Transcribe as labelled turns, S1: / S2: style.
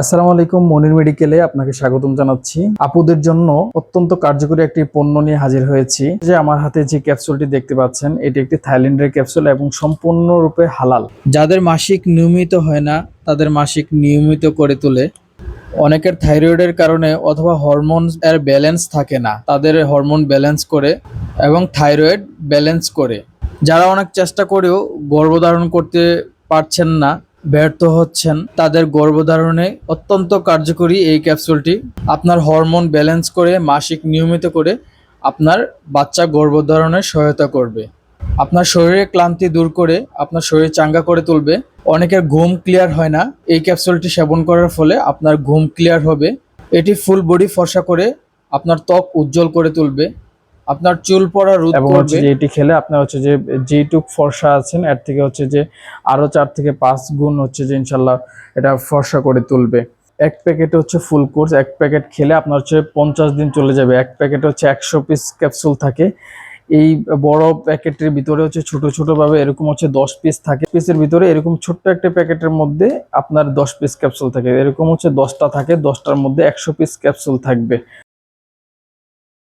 S1: আসসালামু আলাইকুম, মনির মেডিকেলে আপনাকে স্বাগতম জানাচ্ছি। আপুদের জন্য অত্যন্ত কার্যকরী একটি পণ্য নিয়ে হাজির হয়েছি। যে আমার হাতে যে ক্যাপসুলটি দেখতে পাচ্ছেন, এটি একটি থাইল্যান্ডের ক্যাপসুল এবং সম্পূর্ণরূপে হালাল। যাদের মাসিক নিয়মিত হয় না, তাদের মাসিক নিয়মিত করে তোলে। অনেকের থাইরয়েডের কারণে অথবা হরমোন এর ব্যালেন্স থাকে না, তাদের হরমোন ব্যালেন্স করে এবং থাইরয়েড ব্যালেন্স করে। যারা অনেক চেষ্টা করেও গর্ভধারণ করতে পারছেন না ব্যর্থ হচ্ছেন। তাদের গর্ভধারণে অত্যন্ত কার্যকরী এই ক্যাপসুলটি। আপনার হরমোন ব্যালেন্স করে মাসিক নিয়মিত করে আপনার বাচ্চা গর্ভধারণে সহায়তা করবে। আপনার শরীরে ক্লান্তি দূর করে আপনার শরীর চাঙ্গা করে তুলবে। অনেকের ঘুম ক্লিয়ার হয় না। এই ক্যাপসুলটি সেবন করার ফলে আপনার ঘুম ক্লিয়ার হবে। এটি ফুল বডি ফর্সা করে আপনার ত্বক উজ্জ্বল করে তুলবে। আপনার চুল পড়া রোধ
S2: এবং হচ্ছে যে এটি খেলে আপনার হচ্ছে যে যেটুক ফর্সা আছেন এর থেকে হচ্ছে যে আরও চার থেকে পাঁচ গুণ হচ্ছে যে ইনশাল্লাহ এটা ফর্সা করে তুলবে। এক প্যাকেট হচ্ছে ফুল কোর্স এক প্যাকেট খেলে আপনার হচ্ছে পঞ্চাশ দিন চলে যাবে। এক প্যাকেট হচ্ছে একশো পিস ক্যাপসুল থাকে। এই বড় প্যাকেটের ভিতরে হচ্ছে ছোট ছোট ভাবে এরকম হচ্ছে দশ পিস থাকে। পিসের ভিতরে এরকম ছোট্ট একটা প্যাকেটের মধ্যে আপনার দশ পিস ক্যাপসুল থাকে। এরকম হচ্ছে দশটা থাকে দশটার মধ্যে একশো পিস ক্যাপসুল থাকবে।